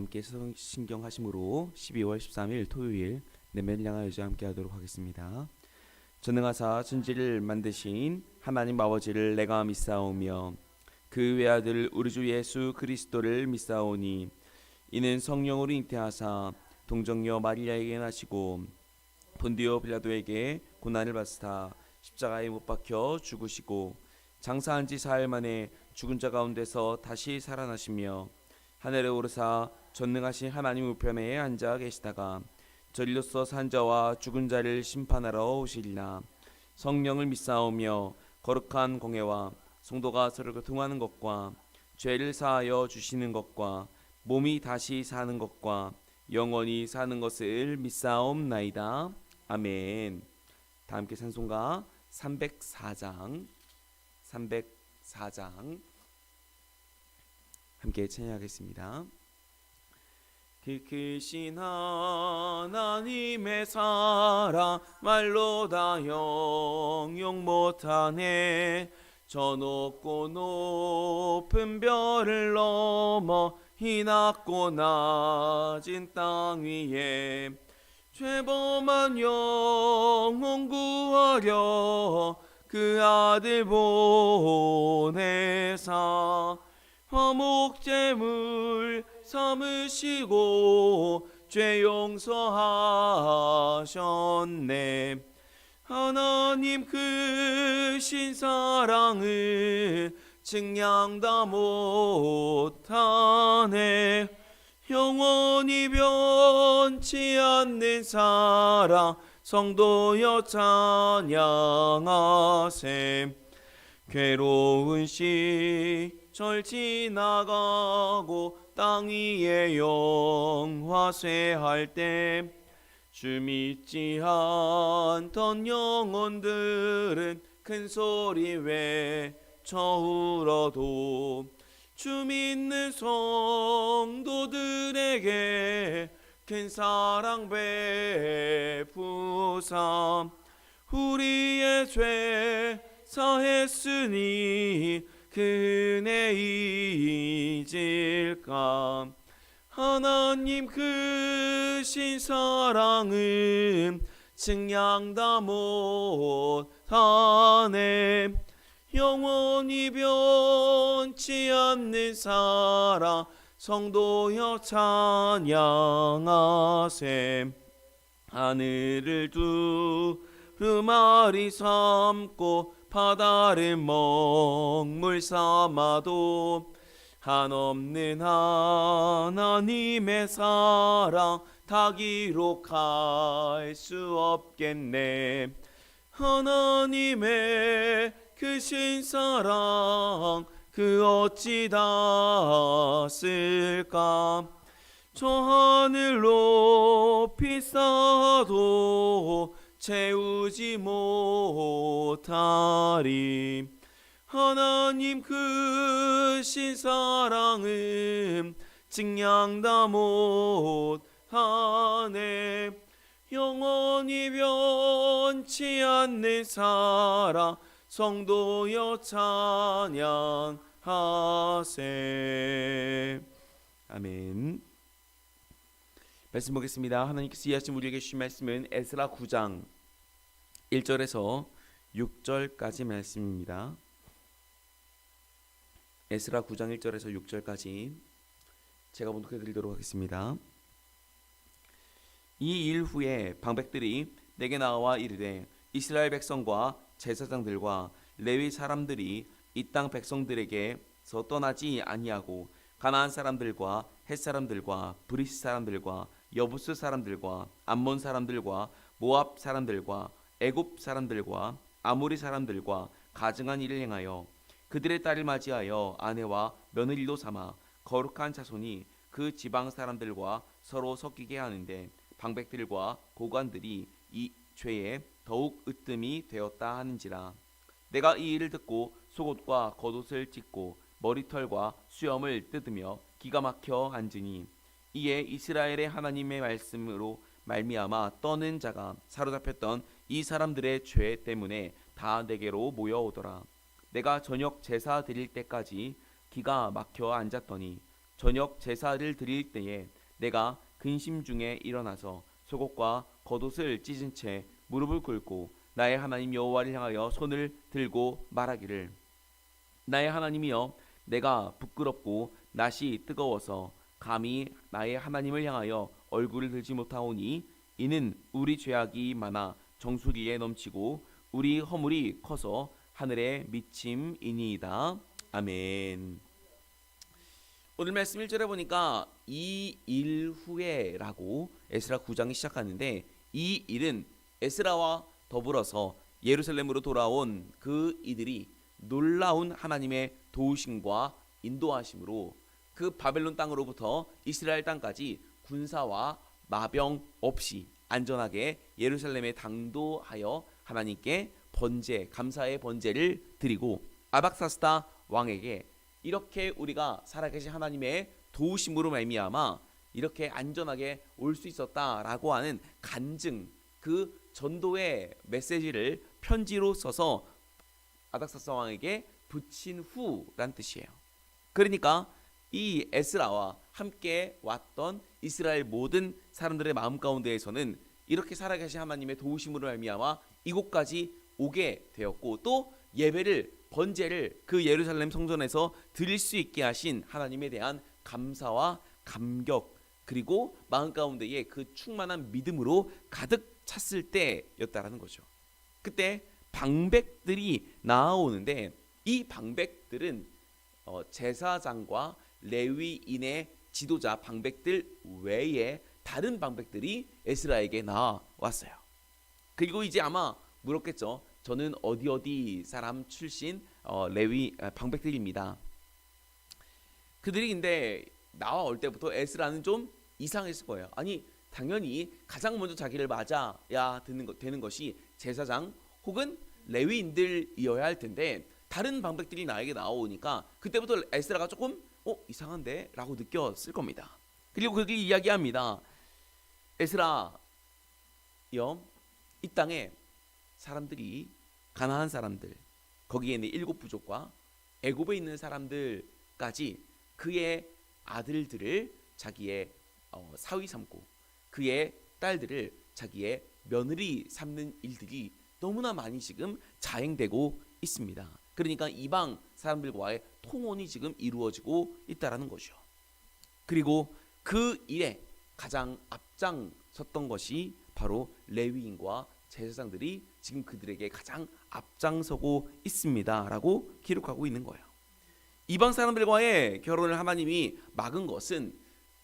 다 함께 신경하심으로 12월 13일 토요일 내면을 향하여 이제 함께 하도록 하겠습니다. 전능하사 천지를 만드신 하나님 아버지를 내가 믿사오며 그 외아들 우리 주 예수 그리스도를 믿사오니 이는 성령으로 잉태하사 동정녀 마리아에게 나시고 본디오 빌라도에게 고난을 받으사 십자가에 못 박혀 죽으시고 장사한 지 사흘 만에 죽은 자 가운데서 다시 살아나시며 하늘에 오르사 전능하신 하나님 우편에 앉아 계시다가 저리로서 산 자와 죽은 자를 심판하러 오시리라. 성령을 믿사오며 거룩한 공예와 성도가 서로 교통하는 것과 죄를 사하여 주시는 것과 몸이 다시 사는 것과 영원히 사는 것을 믿사옵나이다. 아멘. 다 함께 찬송가 304장 304장. 함께 찬양하겠습니다. 그 크신 하나님의 사랑 말로 다 형용 못하네. 저 높고 높은 별을 넘어 이 낮고 낮은 땅 위에 죄범한 영혼 구하려 그 아들 보내사 화목제물 삼으시고 죄 용서하셨네. 하나님 크신 사랑을 증량 다 못하네. 영원히 변치 않는 사랑 성도여 찬양하세. 괴로운 시절 지나가고 땅 위에 영화쇠할 때 주 믿지 않던 영혼들은 큰 소리 외쳐 울어도 주 믿는 성도들에게 큰 사랑 베푸사 우리의 죄 사했으니 그네 잊을까? 하나님 크신 사랑은 증량 다 못하네. 영원히 변치 않는 사랑 성도여 찬양하세. 하늘을 두루마리 삼고 바다를 먹물 삼아도 한없는 하나님의 사랑 다 기록할 수 없겠네. 하나님의 크신 사랑 그 어찌 다 쓸까? 저 하늘 높이 쌓아도 채우지 못하리 하나님 크신 사랑은 증량 다 못하네 영원히 변치 않는 사랑 성도여 찬양하세. 아멘. 말씀 보겠습니다. 하나님께서 이하신 우리에게 주신 말씀은 에스라 9장 1절에서 6절까지 말씀입니다 에스라 9장 1절에서 6절까지 제가 봉독해 드리도록 하겠습니다. 이 일 후에 방백들이 내게 나와 이르되 이스라엘 백성과 제사장들과 레위 사람들이 이 땅 백성들에게서 떠나지 아니하고 가나안 사람들과 헷 사람들과 브리스 사람들과 여부스 사람들과 암몬 사람들과 모압 사람들과 애굽 사람들과 아모리 사람들과 가증한 일을 행하여 그들의 딸을 맞이하여 아내와 며느리로 삼아 거룩한 자손이 그 지방 사람들과 서로 섞이게 하는데 방백들과 고관들이 이 죄에 더욱 으뜸이 되었다 하는지라. 내가 이 일을 듣고 속옷과 겉옷을 찢고 머리털과 수염을 뜯으며 기가 막혀 앉으니 이에 이스라엘의 하나님의 말씀으로 말미암아 떠는 자가 사로잡혔던 이 사람들의 죄 때문에 다 내게로 모여오더라 내가 저녁 제사 드릴 때까지 기가 막혀 앉았더니 저녁 제사를 드릴 때에 내가 근심 중에 일어나서 속옷과 겉옷을 찢은 채 무릎을 꿇고 나의 하나님 여호와를 향하여 손을 들고 말하기를. 나의 하나님이여 내가 부끄럽고 낯이 뜨거워서 감히 나의 하나님을 향하여 얼굴을 들지 못하오니 이는 우리 죄악이 많아 정수리에 넘치고 우리 허물이 커서 하늘에 미침이니이다. 아멘. 오늘 말씀 1절에 보니까 이 일 후에라고 에스라 9장이 시작하는데 이 일은 에스라와 더불어서 예루살렘으로 돌아온 그 이들이 놀라운 하나님의 도우심과 인도하심으로 그 바벨론 땅으로부터 이스라엘 땅까지 군사와 마병 없이 안전하게 예루살렘에 당도하여 하나님께 번제 감사의 번제를 드리고 아박사스다 왕에게 이렇게 우리가 살아계신 하나님의 도우심으로 말미암아 이렇게 안전하게 올 수 있었다라고 하는 간증 그 전도의 메시지를 편지로 써서 아닥사스 왕에게 붙인 후란 뜻이에요. 그러니까 이 에스라와 함께 왔던 이스라엘 모든 사람들의 마음 가운데에서는 이렇게 살아계신 하나님의 도우심으로 말미암아 이곳까지 오게 되었고 또 예배를 번제를 그 예루살렘 성전에서 드릴 수 있게 하신 하나님에 대한 감사와 감격 그리고 마음 가운데에 그 충만한 믿음으로 가득 찼을 때였다라는 거죠. 그때 방백들이 나오는데 이 방백들은 어, 제사장과 레위인의 지도자 방백들 외에 다른 방백들이 에스라에게 나왔어요. 그리고 이제 아마 물었겠죠. 저는 어디 어디 사람 출신 어, 레위 아, 방백들입니다. 그들이 근데 나와 올 때부터 에스라는 좀 이상했을 거예요. 아니 당연히 가장 먼저 자기를 맞아야 되는, 것, 되는 것이 제사장 혹은 레위인들이어야 할 텐데 다른 방백들이 나에게 나오니까 그때부터 에스라가 조금 어 이상한데 라고 느꼈을 겁니다. 그리고 그렇게 이야기합니다. 에스라 염이 땅에 사람들이 가나안 사람들 거기에 있는 일곱 부족과 애굽에 있는 사람들까지 그의 아들들을 자기의 어, 사위 삼고 그의 딸들을 자기의 며느리 삼는 일들이 너무나 많이 지금 자행되고 있습니다. 그러니까 이방 사람들과의 통혼이 지금 이루어지고 있다라는 거죠. 그리고 그 일에 가장 앞장섰던 것이 바로 레위인과 제사장들이 지금 그들에게 가장 앞장서고 있습니다라고 기록하고 있는 거예요. 이방 사람들과의 결혼을 하나님이 막은 것은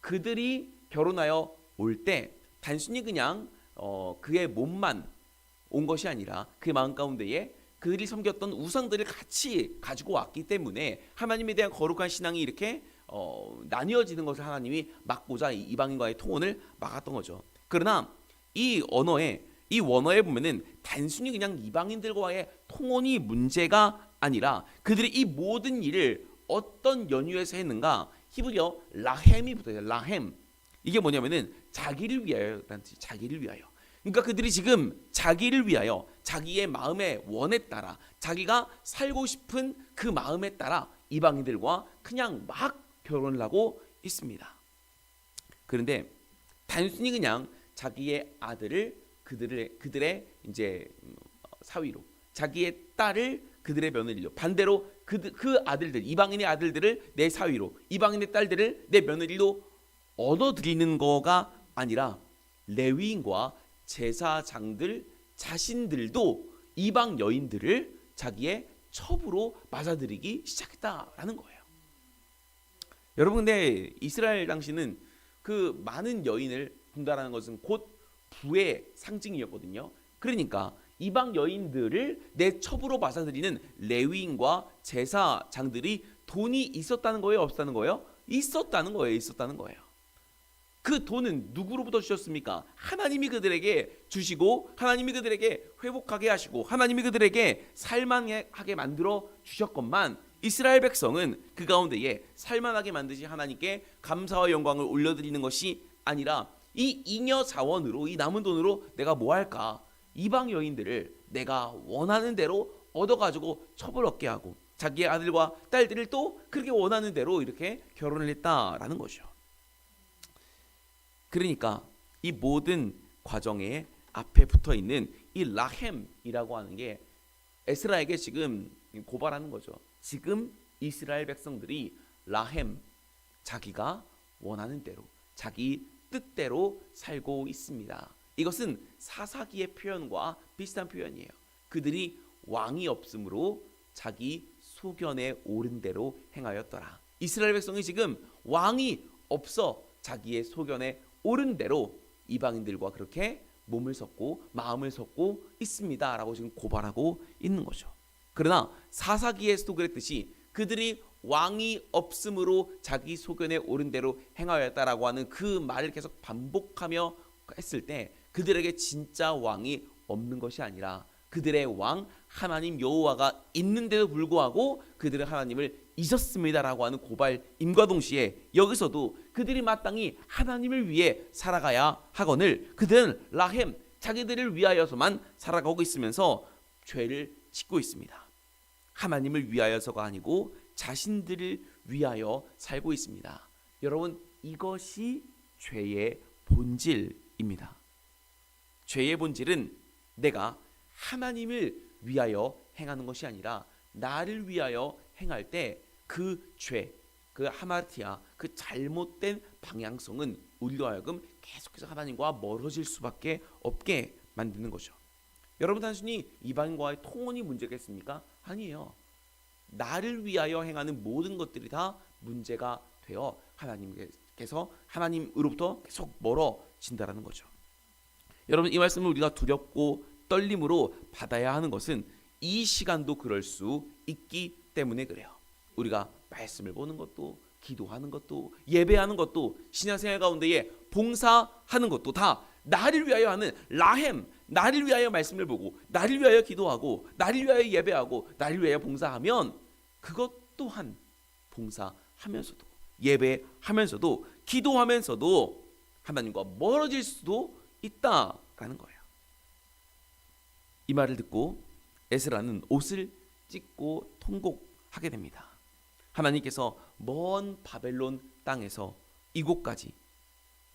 그들이 결혼하여 올 때 단순히 그냥 어, 그의 몸만 온 것이 아니라 그의 마음 가운데에 그들이 섬겼던 우상들을 같이 가지고 왔기 때문에 하나님에 대한 거룩한 신앙이 이렇게 어, 나뉘어지는 것을 하나님이 막고자 이 이방인과의 통혼을 막았던 거죠. 그러나 이 언어에 이 원어에 보면은 단순히 그냥 이방인들과의 통혼이 문제가 아니라 그들이 이 모든 일을 어떤 연유에서 했는가 히브리어 라헴이 붙어요. 라헴 이게 뭐냐면은 자기를 위하여라는 뜻이 자기를 위하여. 그러니까 그들이 지금 자기를 위하여 자기의 마음의 원에 따라 자기가 살고 싶은 그 마음에 따라 이방인들과 그냥 막 결혼을 하고 있습니다. 그런데 단순히 그냥 자기의 아들을 그들의 그들의 이제 사위로 자기의 딸을 그들의 며느리로 반대로 그, 그 아들들 이방인의 아들들을 내 사위로 이방인의 딸들을 내 며느리로 얻어들이는 거가 아니라 레위인과 제사장들 자신들도 이방 여인들을 자기의 첩으로 맞아들이기 시작했다라는 거예요. 여러분 근데 이스라엘 당시는 그 많은 여인을 군다라는 것은 곧 부의 상징이었거든요. 그러니까 이방 여인들을 내 첩으로 맞아들이는 레위인과 제사장들이 돈이 있었다는 거예요, 없었다는 거예요? 있었다는 거예요, 있었다는 거예요. 그 돈은 누구로부터 주셨습니까? 하나님이 그들에게 주시고 하나님이 그들에게 회복하게 하시고 하나님이 그들에게 살만하게 만들어 주셨건만 이스라엘 백성은 그 가운데에 살만하게 만드신 하나님께 감사와 영광을 올려드리는 것이 아니라 이 잉여 자원으로 이 남은 돈으로 내가 뭐 할까? 이방 여인들을 내가 원하는 대로 얻어가지고 첩을 얻게 하고 자기의 아들과 딸들을 또 그렇게 원하는 대로 이렇게 결혼을 했다라는 거죠. 그러니까 이 모든 과정에 앞에 붙어 있는 이 라햄이라고 하는 게 에스라에게 지금 고발하는 거죠. 지금 이스라엘 백성들이 라햄 자기가 원하는 대로 자기 뜻대로 살고 있습니다. 이것은 사사기의 표현과 비슷한 표현이에요. 그들이 왕이 없으므로 자기 소견에 옳은 대로 행하였더라. 이스라엘 백성이 지금 왕이 없어 자기의 소견에 옳은 대로 이방인들과 그렇게 몸을 섞고 마음을 섞고 있습니다라고 지금 고발하고 있는 거죠. 그러나 사사기에서도 그랬듯이 그들이 왕이 없으므로 자기 소견에 옳은 대로 행하였다라고 하는 그 말을 계속 반복하며 했을 때 그들에게 진짜 왕이 없는 것이 아니라 그들의 왕 하나님 여호와가 있는데도 불구하고 그들은 하나님을 잊었습니다라고 하는 고발임과 동시에 여기서도 그들이 마땅히 하나님을 위해 살아가야 하거늘 그들은 라햄 자기들을 위하여서만 살아가고 있으면서 죄를 짓고 있습니다. 하나님을 위하여서가 아니고 자신들을 위하여 살고 있습니다. 여러분 이것이 죄의 본질입니다. 죄의 본질은 내가 하나님을 위하여 행하는 것이 아니라 나를 위하여 행할 때 그 죄, 그 하마티아, 그 잘못된 방향성은 우리로 하여금 계속해서 하나님과 멀어질 수밖에 없게 만드는 거죠. 여러분 단순히 이방인과의 통혼이 문제겠습니까? 아니에요. 나를 위하여 행하는 모든 것들이 다 문제가 되어 하나님께서 하나님으로부터 계속 멀어진다라는 거죠. 여러분 이 말씀을 우리가 두렵고 떨림으로 받아야 하는 것은 이 시간도 그럴 수 있기 때문에 그래요. 우리가 말씀을 보는 것도 기도하는 것도 예배하는 것도 신앙생활 가운데에 봉사하는 것도 다 나를 위하여 하는 라햄 나를 위하여 말씀을 보고 나를 위하여 기도하고 나를 위하여 예배하고 나를 위하여 봉사하면 그것 또한 봉사하면서도 예배하면서도 기도하면서도 하나님과 멀어질 수도 있다라는 거예요. 이 말을 듣고 에스라는 옷을 찢고 통곡하게 됩니다. 하나님께서 먼 바벨론 땅에서 이곳까지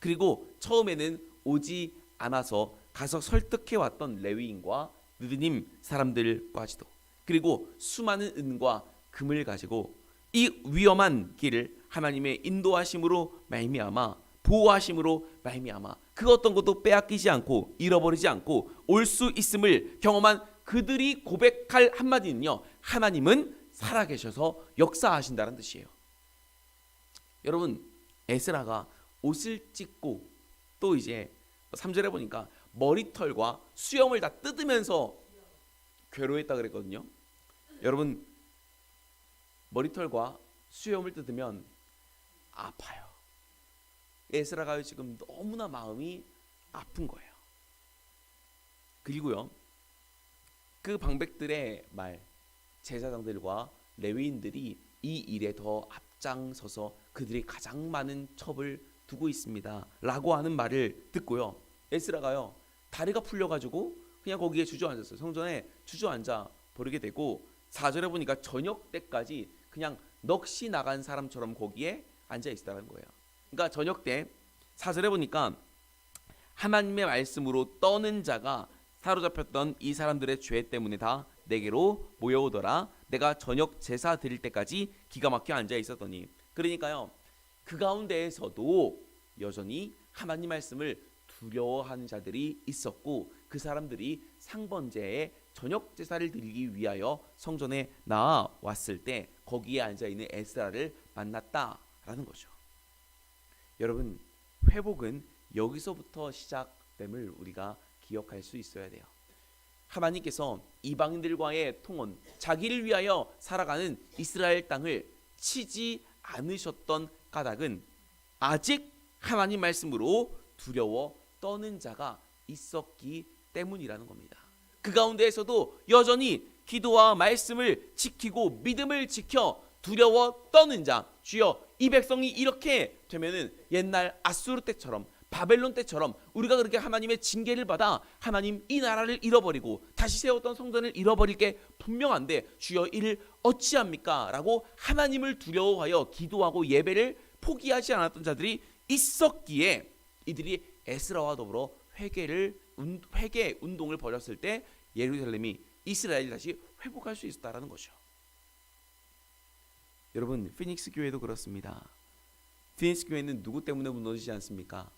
그리고 처음에는 오지 않아서 가서 설득해 왔던 레위인과 느드님 사람들까지도 그리고 수많은 은과 금을 가지고 이 위험한 길을 하나님의 인도하심으로 말미암아 보호하심으로 말미암아 그 어떤 것도 빼앗기지 않고 잃어버리지 않고 올 수 있음을 경험한 그들이 고백할 한마디는요 하나님은 살아계셔서 역사하신다는 뜻이에요. 여러분 에스라가 옷을 찢고 또 이제 3절에 보니까 머리털과 수염을 다 뜯으면서 괴로했다 그랬거든요. 여러분 머리털과 수염을 뜯으면 아파요. 에스라가 지금 너무나 마음이 아픈 거예요. 그리고요. 그 방백들의 말 제사장들과 레위인들이 이 일에 더 앞장서서 그들이 가장 많은 첩을 두고 있습니다. 라고 하는 말을 듣고요. 에스라가요. 다리가 풀려 가지고 그냥 거기에 주저앉았어요. 성전에 주저앉아 버리게 되고 4절에 보니까 저녁 때까지 그냥 넋이 나간 사람처럼 거기에 앉아 있었다는 거예요. 그러니까 저녁 때 4절에 보니까 하나님의 말씀으로 떠는 자가 사로잡혔던 이 사람들의 죄 때문에 다 내게로 모여오더라. 내가 저녁 제사 드릴 때까지 기가 막혀 앉아 있었더니 그러니까요. 그 가운데에서도 여전히 하나님 말씀을 두려워하는 자들이 있었고 그 사람들이 상번제에 저녁 제사를 드리기 위하여 성전에 나왔을 때 거기에 앉아 있는 에스라를 만났다라는 거죠. 여러분 회복은 여기서부터 시작됨을 우리가 기억할 수 있어야 돼요. 하나님께서 이방인들과의 통혼, 자기를 위하여 살아가는 이스라엘 땅을 치지 않으셨던 까닭은 아직 하나님 말씀으로 두려워 떠는 자가 있었기 때문이라는 겁니다. 그 가운데에서도 여전히 기도와 말씀을 지키고 믿음을 지켜 두려워 떠는 자, 주여 이 백성이 이렇게 되면은 옛날 아수르 때처럼 바벨론 때처럼 우리가 그렇게 하나님의 징계를 받아 하나님 이 나라를 잃어버리고 다시 세웠던 성전을 잃어버릴 게 분명한데 주여 이를 어찌합니까?라고 하나님을 두려워하여 기도하고 예배를 포기하지 않았던 자들이 있었기에 이들이 에스라와 더불어 회개를 운- 회개 운동을 벌였을 때 예루살렘이 이스라엘이 다시 회복할 수 있었다라는 거죠. 여러분 피닉스 교회도 그렇습니다. 피닉스 교회는 누구 때문에 무너지지 않습니까?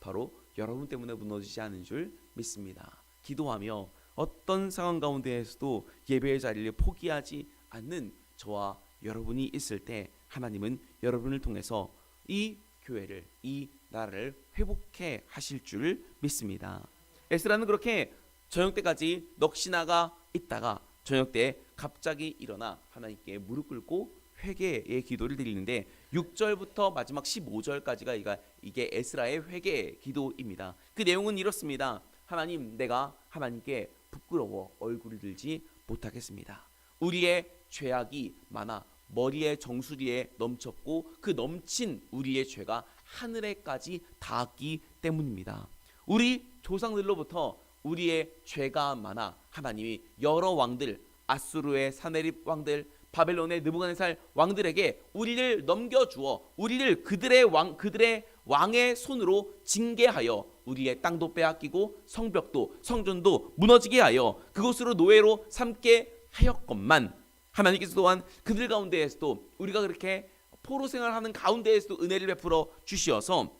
바로 여러분 때문에 무너지지 않은 줄 믿습니다. 기도하며 어떤 상황 가운데에서도 예배의 자리를 포기하지 않는 저와 여러분이 있을 때 하나님은 여러분을 통해서 이 교회를 이 나라를 회복해 하실 줄 믿습니다. 에스라는 그렇게 저녁 때까지 넋이나가 있다가 저녁 때 갑자기 일어나 하나님께 무릎 꿇고 회개의 기도를 드리는데 6절부터 마지막 15절까지가 이가 이게 에스라의 회개 기도입니다. 그 내용은 이렇습니다. 하나님 내가 하나님께 부끄러워 얼굴을 들지 못하겠습니다. 우리의 죄악이 많아 머리에 정수리에 넘쳤고 그 넘친 우리의 죄가 하늘에까지 닿았기 때문입니다. 우리 조상들로부터 우리의 죄가 많아 하나님이 여러 왕들 아수르의 사네립 왕들 바벨론의 느부갓네살 왕들에게 우리를 넘겨 주어 우리를 그들의 왕 그들의 왕의 손으로 징계하여 우리의 땅도 빼앗기고 성벽도 성전도 무너지게 하여 그곳으로 노예로 삼게 하였건만 하나님께서 또한 그들 가운데에서도 우리가 그렇게 포로 생활하는 가운데에서도 은혜를 베풀어 주시어서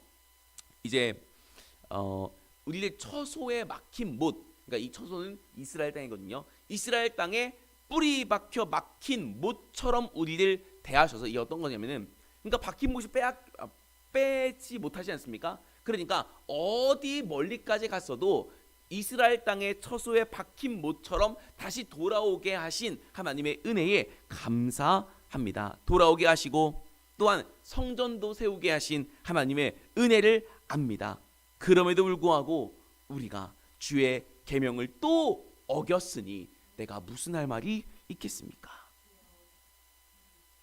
이제 어 우리를 처소에 막힌 못 그러니까 이 처소는 이스라엘 땅이거든요. 이스라엘 땅에 뿌리 박혀 막힌 못처럼 우리를 대하셔서 이게 어떤 거냐면은 그러니까 박힌 못이 빼앗 아, 빼지 못하지 않습니까? 그러니까 어디 멀리까지 갔어도 이스라엘 땅의 처소에 박힌 못처럼 다시 돌아오게 하신 하나님의 은혜에 감사합니다. 돌아오게 하시고 또한 성전도 세우게 하신 하나님의 은혜를 압니다. 그럼에도 불구하고 우리가 주의 계명을 또 어겼으니 내가 무슨 할 말이 있겠습니까?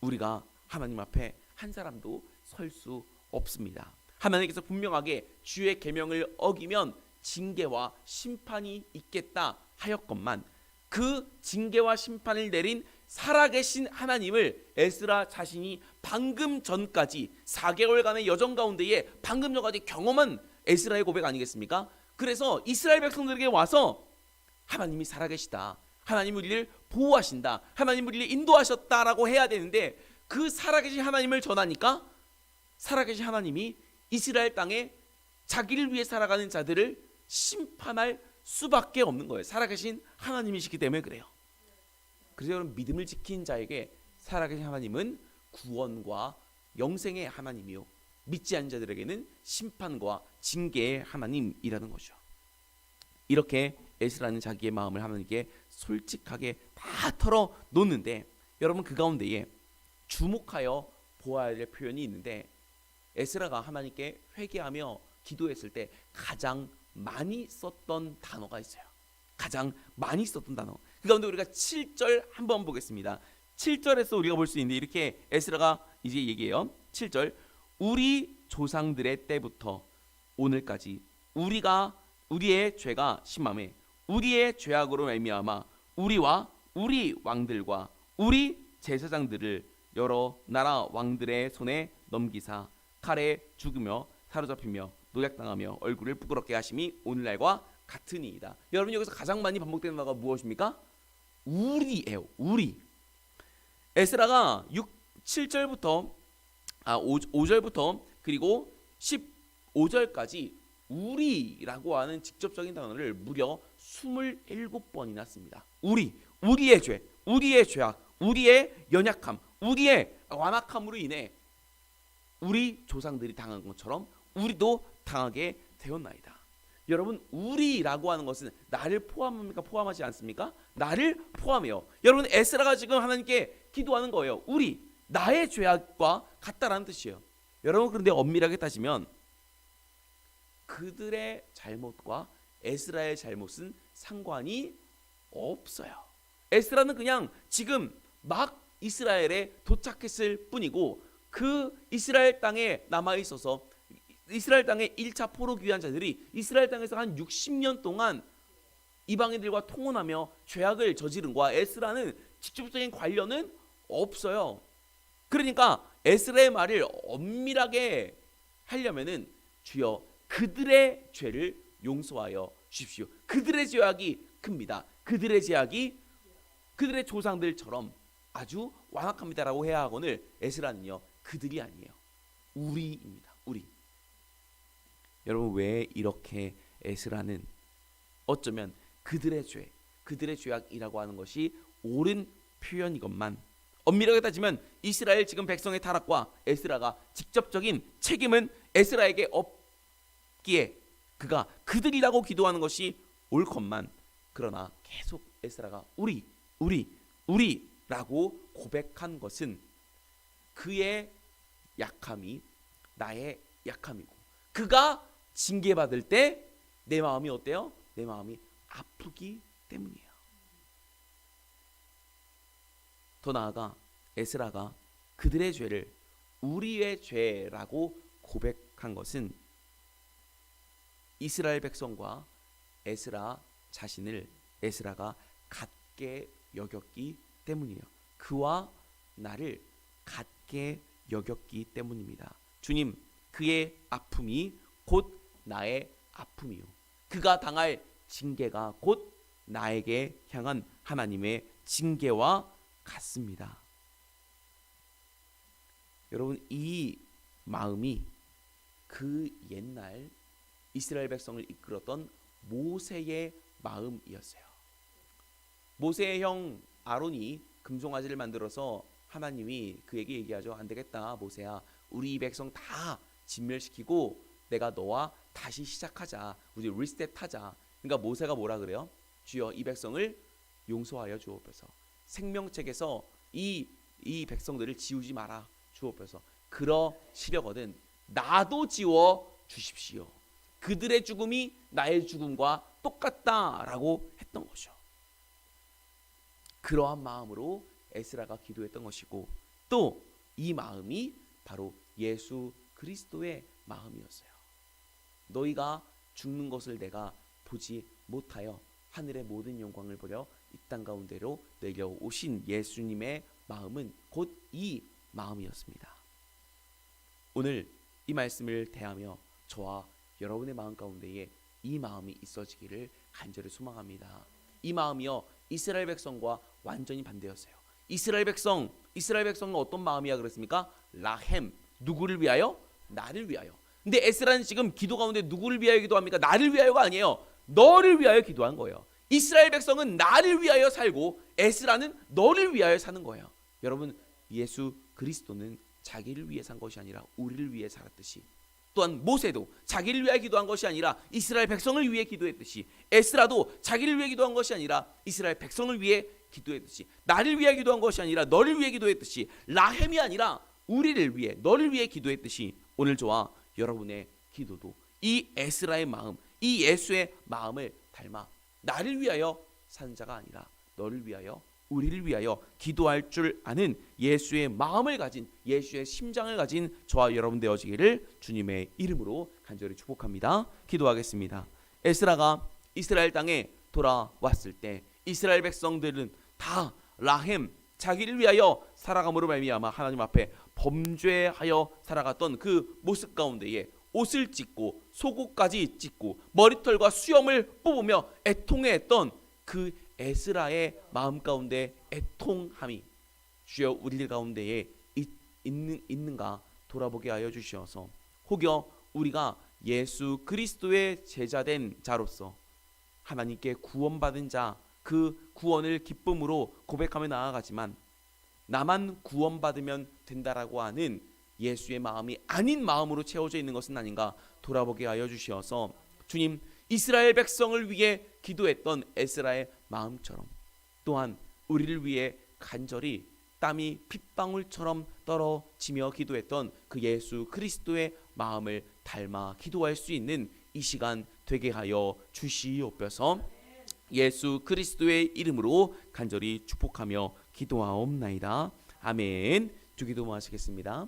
우리가 하나님 앞에 한 사람도 설 수 없습니다. 하나님께서 분명하게 주의 계명을 어기면 징계와 심판이 있겠다 하였건만 그 징계와 심판을 내린 살아계신 하나님을 에스라 자신이 방금 전까지 4개월간의 여정 가운데에 방금 전까지 경험한 에스라의 고백 아니겠습니까? 그래서 이스라엘 백성들에게 와서 하나님이 살아계시다. 하나님 우리를 보호하신다. 하나님 우리를 인도하셨다라고 해야 되는데 그 살아계신 하나님을 전하니까 살아계신 하나님이 이스라엘 땅에 자기를 위해 살아가는 자들을 심판할 수밖에 없는 거예요. 살아계신 하나님이시기 때문에 그래요. 그래서 여러분 믿음을 지킨 자에게 살아계신 하나님은 구원과 영생의 하나님이요. 믿지 않는 자들에게는 심판과 징계의 하나님이라는 거죠. 이렇게 에스라는 자기의 마음을 하나님께 솔직하게 다 털어 놓는데 여러분 그 가운데에 주목하여 보아야 될 표현이 있는데 에스라가 하나님께 회개하며 기도했을 때 가장 많이 썼던 단어가 있어요. 가장 많이 썼던 단어. 그 가운데 우리가 7절 한번 보겠습니다. 7절에서 우리가 볼 수 있는데 이렇게 에스라가 이제 얘기해요. 7절 우리 조상들의 때부터 오늘까지 우리가 우리의 죄가 심함에 우리의 죄악으로 말미암아 우리와 우리 왕들과 우리 제사장들을 여러 나라 왕들의 손에 넘기사 칼에 죽으며 사로잡히며 노략당하며 얼굴을 부끄럽게 하심이 오늘날과 같으니이다. 여러분 여기서 가장 많이 반복되는 단어가 무엇입니까? 우리예요. 우리. 에스라가 6 7절부터 아 5, 5절부터 그리고 15절까지 우리라고 하는 직접적인 단어를 무려 27번이나 씁니다. 우리, 우리의 죄, 우리의 죄악, 우리의 연약함, 우리의 완악함으로 인해 우리 조상들이 당한 것처럼 우리도 당하게 되었나이다. 여러분 우리라고 하는 것은 나를 포함합니까? 포함하지 않습니까? 나를 포함해요. 여러분 에스라가 지금 하나님께 기도하는 거예요. 우리 나의 죄악과 같다라는 뜻이에요. 여러분 그런데 엄밀하게 따지면 그들의 잘못과 에스라의 잘못은 상관이 없어요. 에스라는 그냥 지금 막 이스라엘에 도착했을 뿐이고 그 이스라엘 땅에 남아 있어서 이스라엘 땅에 1차 포로 귀환 자들이 이스라엘 땅에서 한 60년 동안 이방인들과 통혼하며 죄악을 저지른 거야. 에스라는 직접적인 관련은 없어요. 그러니까 에스라의 말을 엄밀하게 하려면은 주여 그들의 죄를 용서하여 주십시오. 그들의 죄악이 큽니다. 그들의 죄악이 그들의 조상들처럼 아주 완악합니다라고 해야 하거늘 에스라는요 그들이 아니에요. 우리입니다. 우리. 여러분 왜 이렇게 에스라는 어쩌면 그들의 죄, 그들의 죄악이라고 하는 것이 옳은 표현이건만 엄밀하게 따지면 이스라엘 지금 백성의 타락과 에스라가 직접적인 책임은 에스라에게 없기에 그가 그들이라고 기도하는 것이 옳건만 그러나 계속 에스라가 우리 우리 우리라고 고백한 것은 그의 약함이 나의 약함이고 그가 징계받을 때 내 마음이 어때요? 내 마음이 아프기 때문이에요. 더 나아가 에스라가 그들의 죄를 우리의 죄라고 고백한 것은 이스라엘 백성과 에스라 자신을 에스라가 같게 여겼기 때문이에요. 그와 나를 같게 여겼기 때문입니다. 주님, 그의 아픔이 곧 나의 아픔이요. 그가 당할 징계가 곧 나에게 향한 하나님의 징계와 같습니다. 여러분 이 마음이 그 옛날 이스라엘 백성을 이끌었던 모세의 마음이었어요. 모세의 형 아론이 금송아지를 만들어서 하나님이 그에게 얘기하죠. 안 되겠다, 모세야. 우리 이 백성 다 진멸시키고 내가 너와 다시 시작하자. 우리 리셋하자. 그러니까 모세가 뭐라 그래요? 주여 이 백성을 용서하여 주옵소서. 생명책에서 이 이 백성들을 지우지 마라 주옵소서. 그러시려거든 나도 지워 주십시오. 그들의 죽음이 나의 죽음과 똑같다라고 했던 거죠. 그러한 마음으로 에스라가 기도했던 것이고 또 이 마음이 바로 예수 그리스도의 마음이었어요. 너희가 죽는 것을 내가 보지 못하여 하늘의 모든 영광을 보려 이 땅 가운데로 내려오신 예수님의 마음은 곧 이 마음이었습니다. 오늘 이 말씀을 대하며 저와 여러분의 마음 가운데에 이 마음이 있어지기를 간절히 소망합니다. 이 마음이요 이스라엘 백성과 완전히 반대였어요. 이스라엘 백성, 이스라엘 백성은 어떤 마음이야 그랬습니까? 라햄 누구를 위하여? 나를 위하여. 근데 에스라는 지금 기도 가운데 누구를 위하여 기도합니까? 나를 위하여가 아니에요. 너를 위하여 기도한 거예요. 이스라엘 백성은 나를 위하여 살고 에스라는 너를 위하여 사는 거예요. 여러분 예수 그리스도는 자기를 위해 산 것이 아니라 우리를 위해 살았듯이 또한 모세도 자기를 위해 기도한 것이 아니라 이스라엘 백성을 위해 기도했듯이 에스라도 자기를 위해 기도한 것이 아니라 이스라엘 백성을 위해 기도했듯이 나를 위해 기도한 것이 아니라 너를 위해 기도했듯이 라햄이 아니라 우리를 위해 너를 위해 기도했듯이 오늘 저와 여러분의 기도도 이 에스라의 마음, 이 예수의 마음을 닮아 나를 위하여 산 자가 아니라 너를 위하여 우리를 위하여 기도할 줄 아는 예수의 마음을 가진 예수의 심장을 가진 저와 여러분 되어지기를 주님의 이름으로 간절히 축복합니다. 기도하겠습니다. 에스라가 이스라엘 땅에 돌아왔을 때 이스라엘 백성들은 다 라햄 자기를 위하여 살아감으로 말미암아 하나님 앞에 범죄하여 살아갔던 그 모습 가운데에 옷을 찢고 속옷까지 찢고 머리털과 수염을 뽑으며 애통해했던 그 에스라의 마음 가운데 애통함이 주여 우리 가운데에 있, 있는, 있는가 돌아보게 하여 주시어서 혹여 우리가 예수 그리스도의 제자된 자로서 하나님께 구원받은 자 그 구원을 기쁨으로 고백하며 나아가지만 나만 구원받으면 된다라고 하는 예수의 마음이 아닌 마음으로 채워져 있는 것은 아닌가 돌아보게 하여 주시어서 주님 이스라엘 백성을 위해 기도했던 에스라의 마음처럼 또한 우리를 위해 간절히 땀이 핏방울처럼 떨어지며 기도했던 그 예수 그리스도의 마음을 닮아 기도할 수 있는 이 시간 되게 하여 주시옵소서. 예수 그리스도의 이름으로 간절히 축복하며 기도하옵나이다. 아멘. 두 기도 모시겠습니다.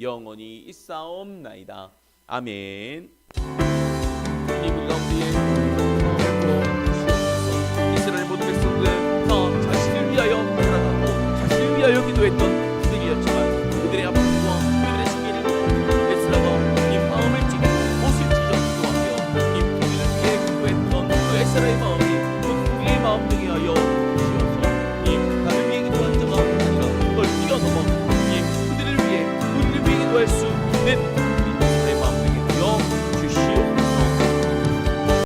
영원히 있사옵나이다. 아멘. 주님 우리가